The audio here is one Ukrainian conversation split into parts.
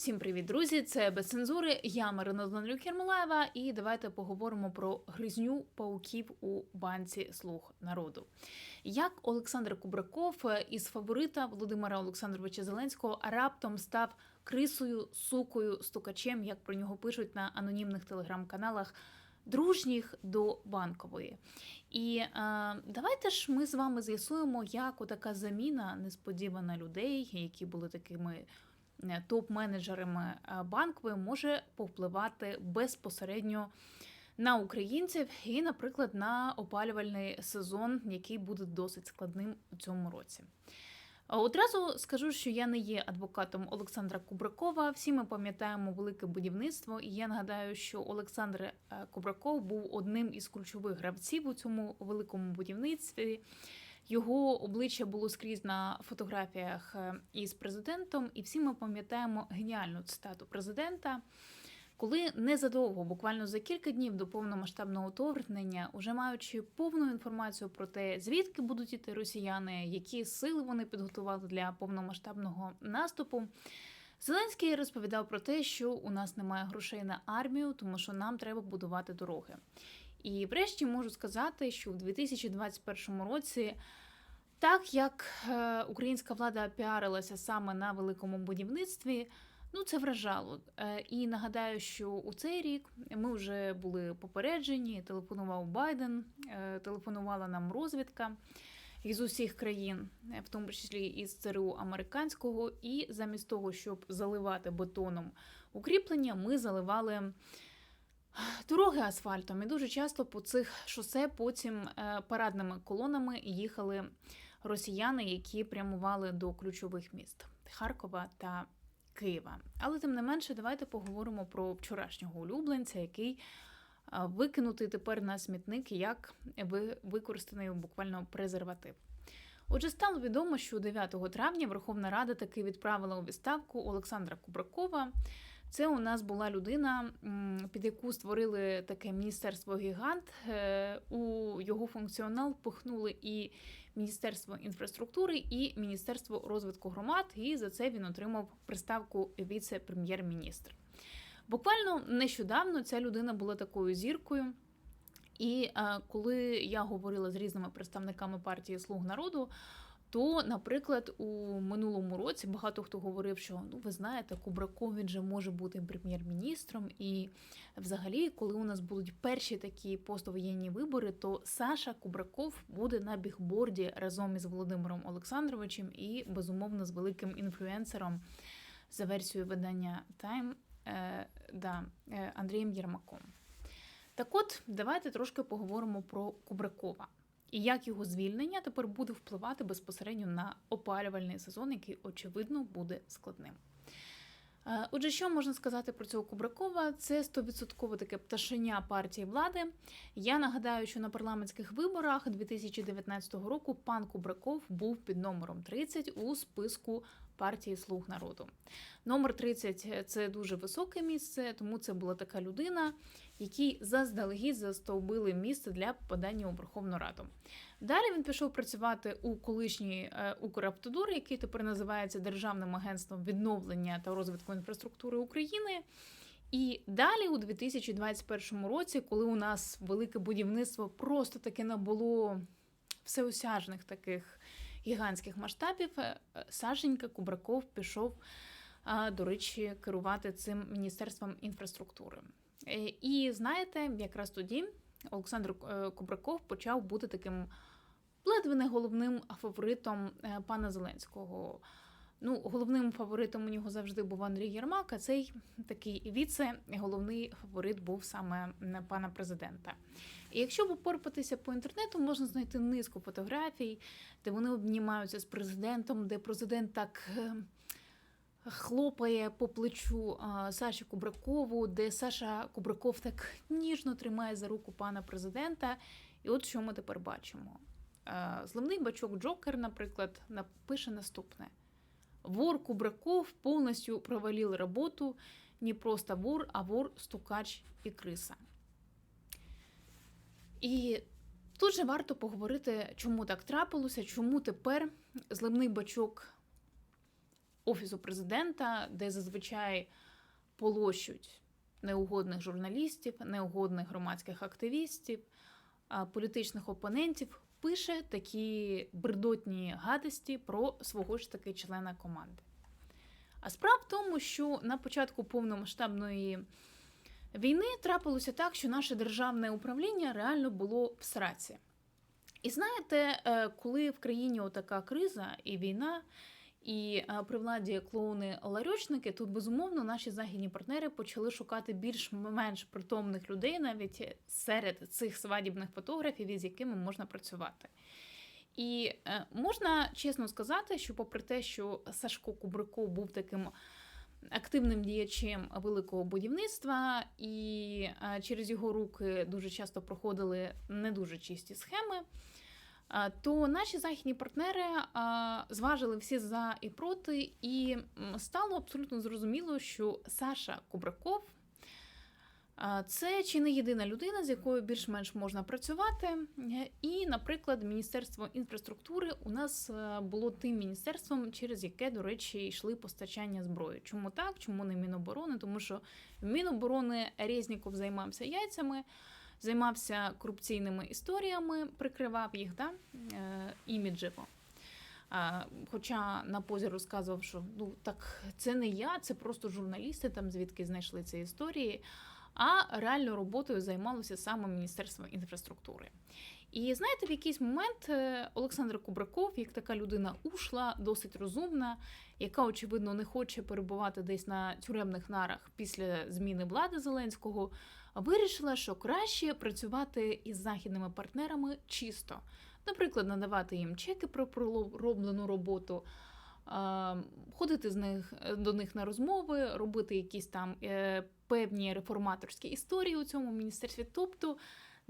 Всім привіт, друзі! Це без цензури. Я Марина Данилюк Ярмолаєва, і давайте поговоримо про гризню пауків у банці слуг народу. Як Олександр Кубраков із фаворита Володимира Олександровича Зеленського раптом став крисою, сукою, стукачем, як про нього пишуть на анонімних телеграм-каналах. Дружніх до банкової, і е, давайте ж ми з вами з'ясуємо, як отака заміна несподівана людей, які були такими топ-менеджерами е, банкової може повпливати безпосередньо на українців і, наприклад, на опалювальний сезон, який буде досить складним у цьому році. Одразу скажу, що я не є адвокатом Олександра Кубракова. Всі ми пам'ятаємо велике будівництво, і я нагадаю, що Олександр е, Кубраков був одним із ключових гравців у цьому великому будівництві. Його обличчя було скрізь на фотографіях е, із президентом, і всі ми пам'ятаємо геніальну цитату президента. Коли незадовго, буквально за кілька днів до повномасштабного вторгнення, уже маючи повну інформацію про те, звідки будуть іти росіяни, які сили вони підготували для повномасштабного наступу, Зеленський розповідав про те, що у нас немає грошей на армію, тому що нам треба будувати дороги. І врешті можу сказати, що в 2021 році. Так як е, українська влада піарилася саме на великому будівництві, ну це вражало. Е, і нагадаю, що у цей рік ми вже були попереджені. Телефонував Байден, е, телефонувала нам розвідка із усіх країн, в тому числі із ЦРУ американського. І замість того, щоб заливати бетоном укріплення, ми заливали. Дороги асфальтом і дуже часто по цих шосе потім парадними колонами їхали росіяни, які прямували до ключових міст Харкова та Києва. Але тим не менше, давайте поговоримо про вчорашнього улюбленця, який викинутий тепер на смітник як використаний буквально презерватив. Отже, стало відомо, що 9 травня Верховна Рада таки відправила у відставку Олександра Кубракова. Це у нас була людина, під яку створили таке міністерство гігант. Е, у його функціонал пихнули і Міністерство інфраструктури, і Міністерство розвитку громад. І за це він отримав приставку віце-прем'єр-міністр. Буквально нещодавно ця людина була такою зіркою. І е, коли я говорила з різними представниками партії Слуг народу. То, наприклад, у минулому році багато хто говорив, що ну ви знаєте, Кубраков він же може бути прем'єр-міністром. І взагалі, коли у нас будуть перші такі поствоєнні вибори, то Саша Кубраков буде на бігборді разом із Володимиром Олександровичем і безумовно з великим інфлюенсером за версією видання Time е, да, е, Андрієм Єрмаком. Так от, давайте трошки поговоримо про Кубракова і як його звільнення тепер буде впливати безпосередньо на опалювальний сезон, який очевидно буде складним. Е, отже, що можна сказати про цього Кубракова? Це стовідсоткове таке пташеня партії влади. Я нагадаю, що на парламентських виборах 2019 року пан Кубраков був під номером 30 у списку партії Слуг народу. Номер 30 – це дуже високе місце, тому це була така людина, який заздалегідь застовбили місце для подання у Верховну Раду. Далі він пішов працювати у колишній е, який тепер називається Державним агентством відновлення та розвитку інфраструктури України. І далі, у 2021 році, коли у нас велике будівництво просто таки набуло всеосяжних таких гігантських масштабів, е, Сашенька Кубраков пішов, до речі, керувати цим міністерством інфраструктури. Е, і знаєте, якраз тоді Олександр е, Кубраков почав бути таким ледве не головним фаворитом пана Зеленського. Ну, головним фаворитом у нього завжди був Андрій Єрмак, а цей такий віце головний фаворит був саме пана президента. І якщо попорпатися по інтернету, можна знайти низку фотографій, де вони обнімаються з президентом, де президент так. Хлопає по плечу Саші Кубракову, де Саша Кубраков так ніжно тримає за руку пана президента. І от що ми тепер бачимо. Зливний бачок Джокер, наприклад, напише наступне: Вор Кубраков повністю провалив роботу, не просто вор, а вор, стукач і криса. І тут же варто поговорити, чому так трапилося, чому тепер зливний бачок офісу президента, де зазвичай полощуть неугодних журналістів, неугодних громадських активістів, політичних опонентів, пише такі бредотні гадості про свого ж таки члена команди. А справа в тому, що на початку повномасштабної війни трапилося так, що наше державне управління реально було в сраці. І знаєте, е, коли в країні отака криза і війна, і е, при владі клоуни ларьочники, то безумовно наші західні партнери почали шукати більш-менш притомних людей навіть серед цих свадібних фотографів, із якими можна працювати. І е, можна чесно сказати, що, попри те, що Сашко Кубриков був таким активним діячем великого будівництва, і е, через його руки дуже часто проходили не дуже чисті схеми. То наші західні партнери зважили всі за і проти, і стало абсолютно зрозуміло, що Саша Кубраков це чи не єдина людина, з якою більш-менш можна працювати. І, наприклад, Міністерство інфраструктури у нас е, було тим міністерством, через яке, до речі, йшли постачання зброї. Чому так? Чому не Міноборони? Тому що в Міноборони Резніков займався яйцями, займався корупційними історіями, прикривав їх да? е, іміджево. Хоча на позі розказував, що ну так це не я, це просто журналісти, там звідки знайшли ці історії. А реально роботою займалося саме Міністерство інфраструктури. І знаєте, в якийсь момент е, Олександр Кубраков, як така людина ушла, досить розумна, яка очевидно не хоче перебувати десь на тюремних нарах після зміни влади Зеленського, вирішила, що краще працювати із західними партнерами чисто. Наприклад, надавати їм чеки про пророблену роботу, ходити з них до них на розмови, робити якісь там е, певні реформаторські історії у цьому міністерстві, тобто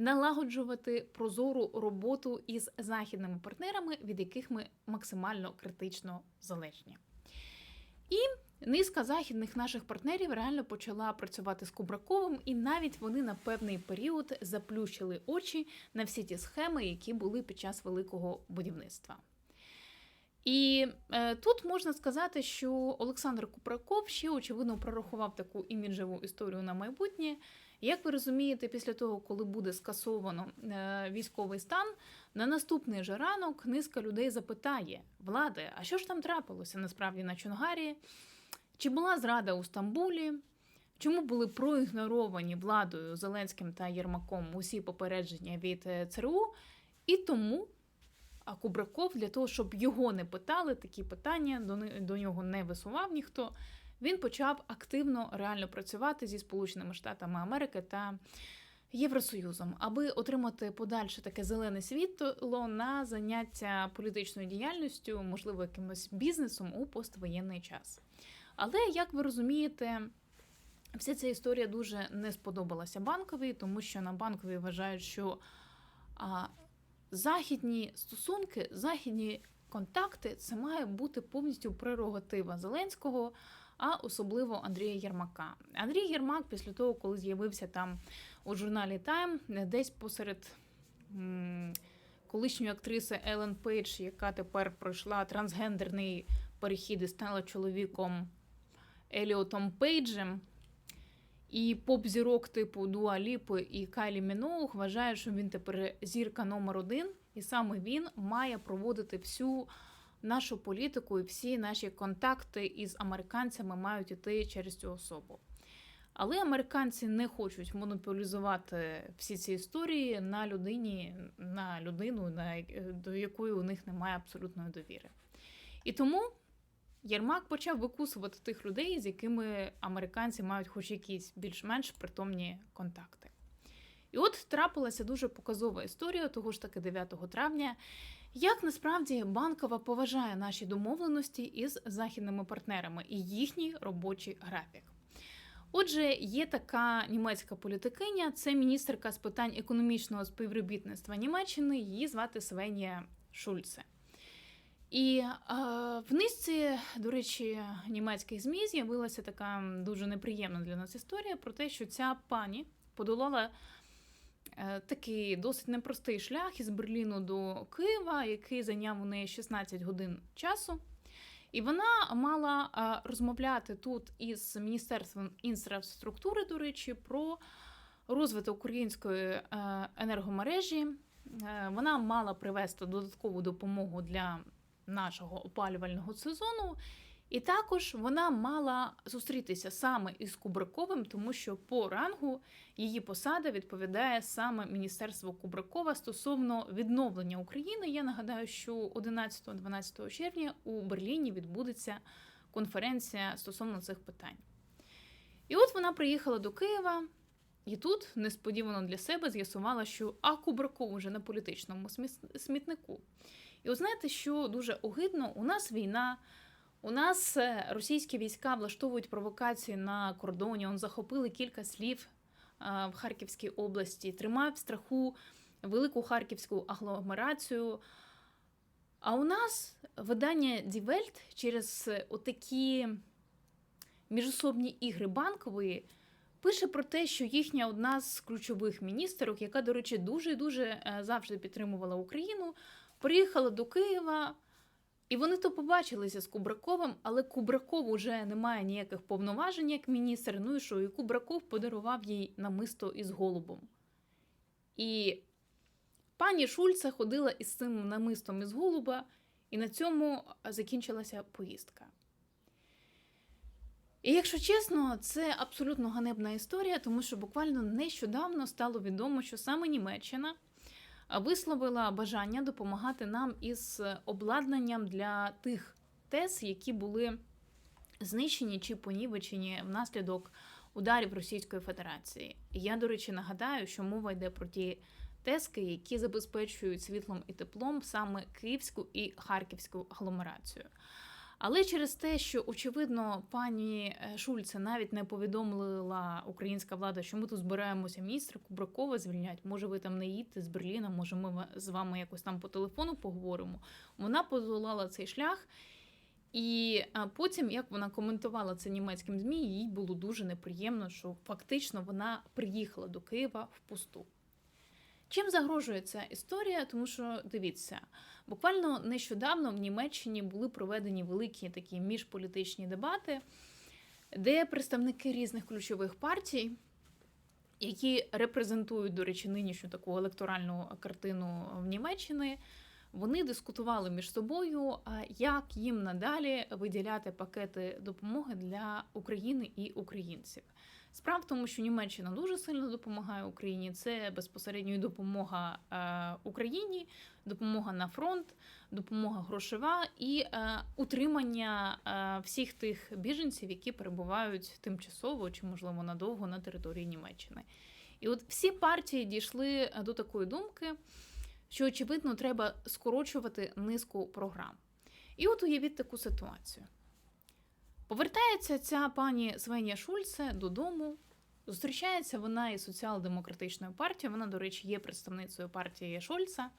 налагоджувати прозору роботу із західними партнерами, від яких ми максимально критично залежні. І низка західних наших партнерів реально почала працювати з Кубраковим, і навіть вони на певний період заплющили очі на всі ті схеми, які були під час великого будівництва. І е, тут можна сказати, що Олександр Купраков ще очевидно прорахував таку іміджеву історію на майбутнє. Як ви розумієте, після того, коли буде скасовано е, військовий стан, на наступний же ранок низка людей запитає влади, а що ж там трапилося насправді на Чонгарі? Чи була зрада у Стамбулі? Чому були проігноровані владою Зеленським та Єрмаком усі попередження від е, ЦРУ? І тому а Кубраков для того, щоб його не питали, такі питання до, нього не висував ніхто. Він почав активно реально працювати зі Сполученими Штатами Америки та Євросоюзом, аби отримати подальше таке зелене світло на заняття політичною діяльністю, можливо, якимось бізнесом у поствоєнний час. Але як ви розумієте, вся ця історія дуже не сподобалася банковій, тому що на банковій вважають, що західні стосунки, західні контакти це має бути повністю прерогатива Зеленського, а особливо Андрія Єрмака. Андрій Єрмак, після того, коли з'явився там у журналі Тайм, десь посеред. Колишньої актриси Елен Пейдж, яка тепер пройшла трансгендерний перехід і стала чоловіком Еліотом Пейджем, і поп-зірок типу Дуа Ліпи і Кайлі Міноуг вважає, що він тепер зірка номер один, і саме він має проводити всю нашу політику і всі наші контакти із американцями мають іти через цю особу. Але американці не хочуть монополізувати всі ці історії на людині, на людину, на, до якої у них немає абсолютної довіри. І тому Єрмак почав викусувати тих людей, з якими американці мають хоч якісь більш-менш притомні контакти. І от трапилася дуже показова історія того ж таки 9 травня, як насправді банкова поважає наші домовленості із західними партнерами і їхній робочий графік. Отже, є така німецька політикиня, це міністерка з питань економічного співробітництва Німеччини, її звати Свенія Шульце. І е, в низці, до речі, німецьких ЗМІ з'явилася така дуже неприємна для нас історія про те, що ця пані подолала е, такий досить непростий шлях із Берліну до Києва, який зайняв у неї 16 годин часу. І вона мала а, розмовляти тут із Міністерством інфраструктури, до речі, про розвиток української е, енергомережі. Е, Вона мала привести додаткову допомогу для нашого опалювального сезону. І також вона мала зустрітися саме із Кубраковим, тому що по рангу її посада відповідає саме Міністерство Кубракова стосовно відновлення України. Я нагадаю, що 11-12 червня у Берліні відбудеться конференція стосовно цих питань. І от вона приїхала до Києва, і тут несподівано для себе з'ясувала, що а Кубраков уже на політичному смітнику. І от знаєте, що дуже огидно, у нас війна. У нас е, російські війська влаштовують провокації на кордоні. Он захопили кілька слів е, в Харківській області, тримають в страху велику харківську агломерацію. А у нас видання Welt через е, отакі міжособні ігри банкової пише про те, що їхня одна з ключових міністерок, яка, до речі, дуже дуже завжди підтримувала Україну, приїхала до Києва. І вони то побачилися з Кубраковим, але Кубраков уже не має ніяких повноважень як міністр. Ну і що? І Кубраков подарував їй намисто із голубом. І пані Шульца ходила із цим намистом із голуба, і на цьому закінчилася поїздка. І якщо чесно, це абсолютно ганебна історія, тому що буквально нещодавно стало відомо, що саме Німеччина висловила бажання допомагати нам із обладнанням для тих ТЕС, які були знищені чи понівечені внаслідок ударів Російської Федерації. Я, до речі, нагадаю, що мова йде про ті тески, які забезпечують світлом і теплом саме Київську і Харківську агломерацію. Але через те, що очевидно пані е, Шульце навіть не повідомила українська влада, що ми тут збираємося міністра Кубракова звільнять. Може, ви там не їдете з Берліна, може, ми з вами якось там по телефону поговоримо. Вона подолала цей шлях. І потім, як вона коментувала це німецьким ЗМІ, їй було дуже неприємно, що фактично вона приїхала до Києва в пусту. Чим загрожує ця історія? Тому що дивіться, буквально нещодавно в Німеччині були проведені великі такі міжполітичні дебати, де представники різних ключових партій, які репрезентують, до речі, нинішню таку електоральну картину в Німеччині, вони дискутували між собою, як їм надалі виділяти пакети допомоги для України і українців. Справа в тому, що Німеччина дуже сильно допомагає Україні. Це безпосередньо і допомога е, Україні, допомога на фронт, допомога грошова і е, утримання е, всіх тих біженців, які перебувають тимчасово чи, можливо, надовго на території Німеччини. І от всі партії дійшли до такої думки, що очевидно треба скорочувати низку програм. І от уявіть таку ситуацію. Повертається ця пані Свенія Шульце додому. Зустрічається вона із соціал-демократичною партією. Вона, до речі, є представницею партії Шольца.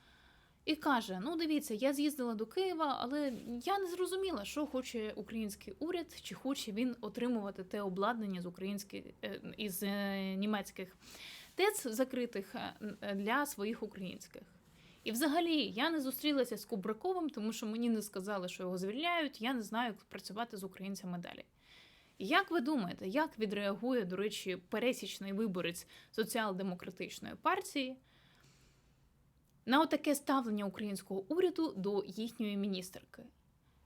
І каже: Ну, дивіться, я з'їздила до Києва, але я не зрозуміла, що хоче український уряд, чи хоче він отримувати те обладнання з українських із німецьких ТЕЦ закритих для своїх українських. І взагалі я не зустрілася з Кубраковим, тому що мені не сказали, що його звільняють. Я не знаю, як працювати з українцями далі. Як ви думаєте, як відреагує, до речі, пересічний виборець соціал-демократичної партії на отаке ставлення українського уряду до їхньої міністерки?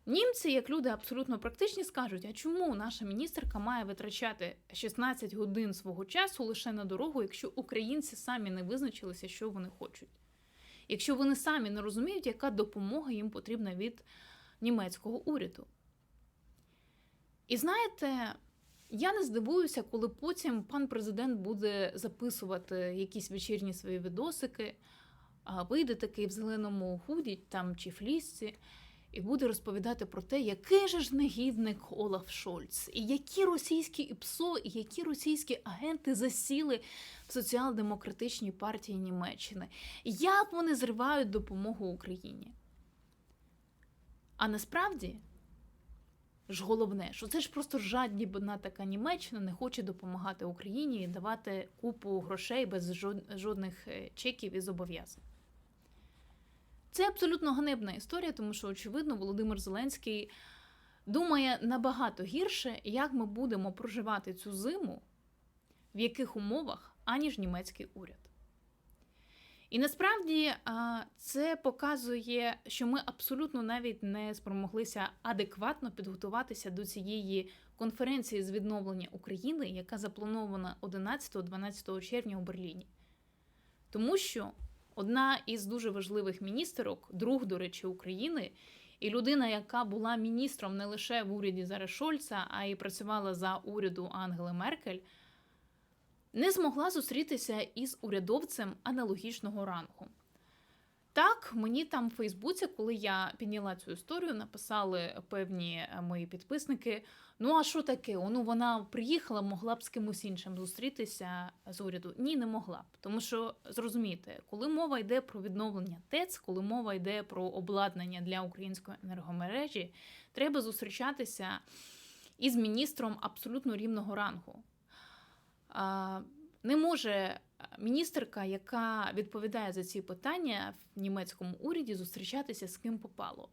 Німці, як люди абсолютно практичні, скажуть: а чому наша міністерка має витрачати 16 годин свого часу лише на дорогу, якщо українці самі не визначилися, що вони хочуть? Якщо вони самі не розуміють, яка допомога їм потрібна від німецького уряду. І знаєте, я не здивуюся, коли потім пан президент буде записувати якісь вечірні свої відосики, вийде такий в зеленому худі там чи флісці, і буде розповідати про те, який же ж негідник Олаф Шольц, і які російські ІПСО, і які російські агенти засіли в соціал-демократичній партії Німеччини, як вони зривають допомогу Україні. А насправді ж головне, що це ж просто жадібна така Німеччина не хоче допомагати Україні і давати купу грошей без жодних е, чеків і зобов'язань. Це абсолютно ганебна історія, тому що, очевидно, Володимир Зеленський думає набагато гірше, як ми будемо проживати цю зиму, в яких умовах, аніж німецький уряд. І насправді це показує, що ми абсолютно навіть не спромоглися адекватно підготуватися до цієї конференції з відновлення України, яка запланована 11-12 червня у Берліні. Тому що одна із дуже важливих міністерок, друг, до речі, України, і людина, яка була міністром не лише в уряді Зара Шольца, а й працювала за уряду Ангели Меркель, не змогла зустрітися із урядовцем аналогічного рангу. Так, мені там в Фейсбуці, коли я підняла цю історію, написали певні е, мої підписники. Ну, а що таке? Ну, вона приїхала, могла б з кимось іншим зустрітися з уряду. Ні, не могла б. Тому що зрозумійте, коли мова йде про відновлення ТЕЦ, коли мова йде про обладнання для української енергомережі, треба зустрічатися із міністром абсолютно рівного рангу. Не може міністерка, яка відповідає за ці питання в німецькому уряді, зустрічатися з ким попало.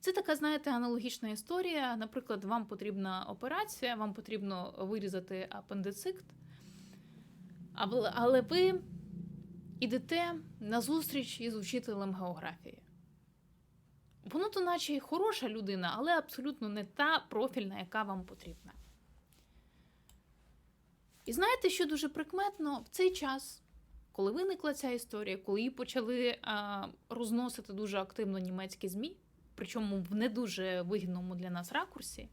Це така, знаєте, аналогічна історія. Наприклад, вам потрібна операція, вам потрібно вирізати апендицит, але- але ви йдете на зустріч із учителем географії. Воно то наче хороша людина, але абсолютно не та профільна, яка вам потрібна. І знаєте, що дуже прикметно? В цей час, коли виникла ця історія, коли її почали а, розносити дуже активно німецькі ЗМІ, причому в не дуже вигідному для нас ракурсі,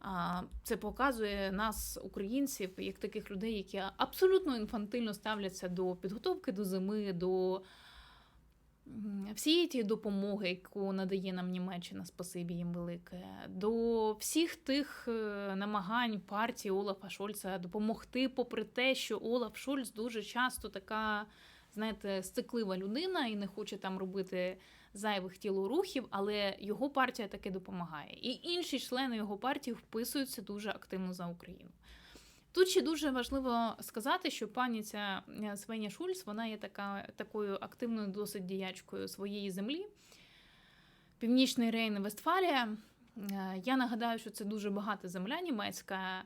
а, це показує нас, українців, як таких людей, які абсолютно інфантильно ставляться до підготовки до зими, до м, всієї тієї допомоги, яку надає нам Німеччина, спасибі їм велике, до всіх тих е, намагань партії Олафа Шольца допомогти, попри те, що Олаф Шольц дуже часто така, знаєте, стиклива людина і не хоче там робити зайвих тілорухів, але його партія таки допомагає. І інші члени його партії вписуються дуже активно за Україну. Тут ще дуже важливо сказати, що пані ця е, Свеня Шульц, вона є така, такою активною досить діячкою своєї землі. Північний Рейн Вестфалія. Е, Я нагадаю, що це дуже багата земля німецька,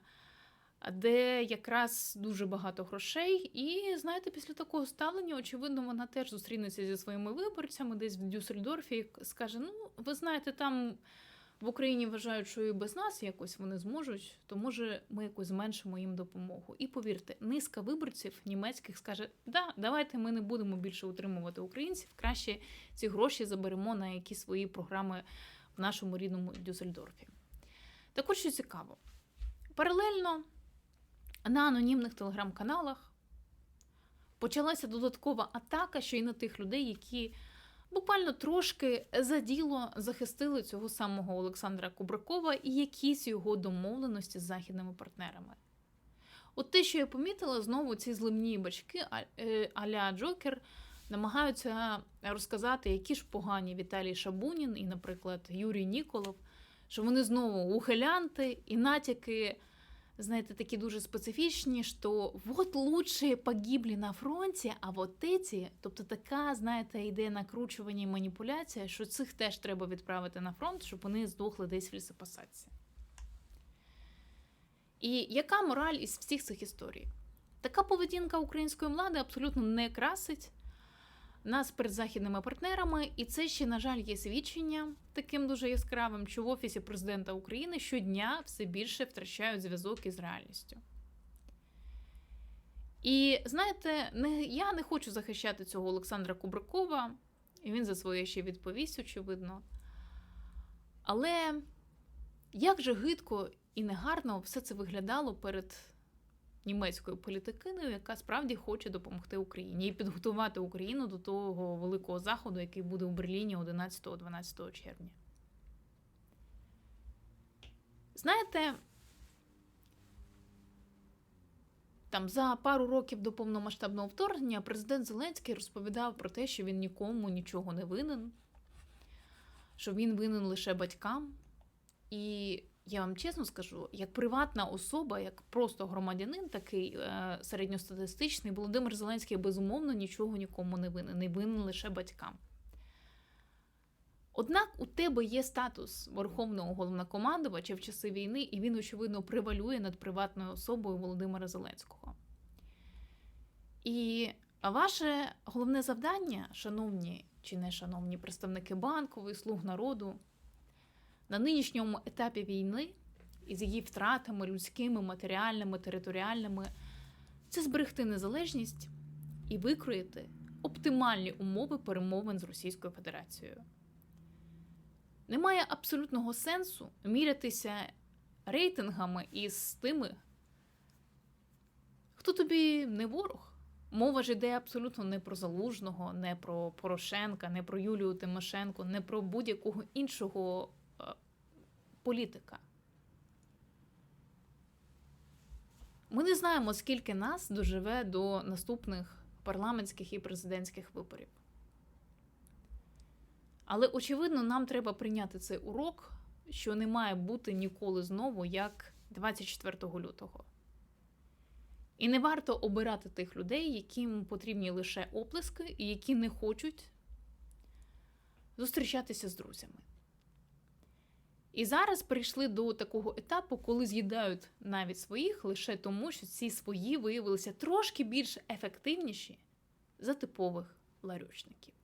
де якраз дуже багато грошей. І знаєте, після такого ставлення, очевидно, вона теж зустрінеться зі своїми виборцями десь в Дюссельдорфі і скаже: Ну, ви знаєте, там в Україні вважають, що і без нас якось вони зможуть, то може ми якось зменшимо їм допомогу. І повірте, низка виборців німецьких скаже: да, давайте ми не будемо більше утримувати українців, краще ці гроші заберемо на якісь свої програми в нашому рідному Дюссельдорфі. Також що цікаво, паралельно на анонімних телеграм-каналах почалася додаткова атака, що й на тих людей, які буквально трошки за діло захистили цього самого Олександра Кубракова і якісь його домовленості з західними партнерами. От те, що я помітила, знову ці зливні бачки е, Джокер намагаються розказати, які ж погані Віталій Шабунін і, наприклад, Юрій Ніколов, що вони знову ухилянти і натяки, знаєте, такі дуже специфічні, що от лучше погибли на фронті, а от ці, тобто така, знаєте, йде накручування і маніпуляція, що цих теж треба відправити на фронт, щоб вони здохли десь в лісопосадці. І яка мораль із всіх цих історій? Така поведінка української влади абсолютно не красить нас перед західними партнерами, і це ще, на жаль, є свідчення таким дуже яскравим, що в офісі президента України щодня все більше втрачають зв'язок із реальністю. І знаєте, не, я не хочу захищати цього Олександра Кубракова, і він за своє ще відповість, очевидно. Але як же гидко і негарно все це виглядало перед німецькою політикиною, яка справді хоче допомогти Україні і підготувати Україну до того великого заходу, який буде у Берліні 11-12 червня. Знаєте, там за пару років до повномасштабного вторгнення президент Зеленський розповідав про те, що він нікому нічого не винен, що він винен лише батькам. І я вам чесно скажу, як приватна особа, як просто громадянин, такий е, середньостатистичний, Володимир Зеленський безумовно нічого нікому не винен, не винен лише батькам. Однак у тебе є статус верховного головнокомандувача в часи війни, і він, очевидно, превалює над приватною особою Володимира Зеленського. І ваше головне завдання, шановні чи не шановні представники банкової слуг народу, на нинішньому етапі війни із її втратами людськими, матеріальними, територіальними, це зберегти незалежність і викроїти оптимальні умови перемовин з Російською Федерацією. Немає абсолютного сенсу мірятися рейтингами із тими, хто тобі не ворог. Мова ж йде абсолютно не про Залужного, не про Порошенка, не про Юлію Тимошенко, не про будь-якого іншого політика. Ми не знаємо, скільки нас доживе до наступних парламентських і президентських виборів. Але очевидно, нам треба прийняти цей урок, що не має бути ніколи знову як 24 лютого. І не варто обирати тих людей, яким потрібні лише оплески, і які не хочуть зустрічатися з друзями. І зараз прийшли до такого етапу, коли з'їдають навіть своїх лише тому, що ці свої виявилися трошки більш ефективніші за типових ларючників.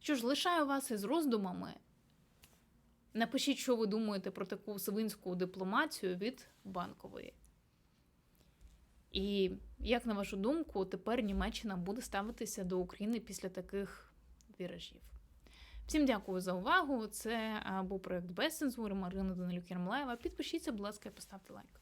Що ж, лишаю вас із роздумами. Напишіть, що ви думаєте про таку свинську дипломатію від банкової. І як на вашу думку, тепер Німеччина буде ставитися до України після таких віражів? Всім дякую за увагу. Це був проект без цензури Марина Данилюк Ярмолаєва. Підпишіться, будь ласка, і поставте лайк.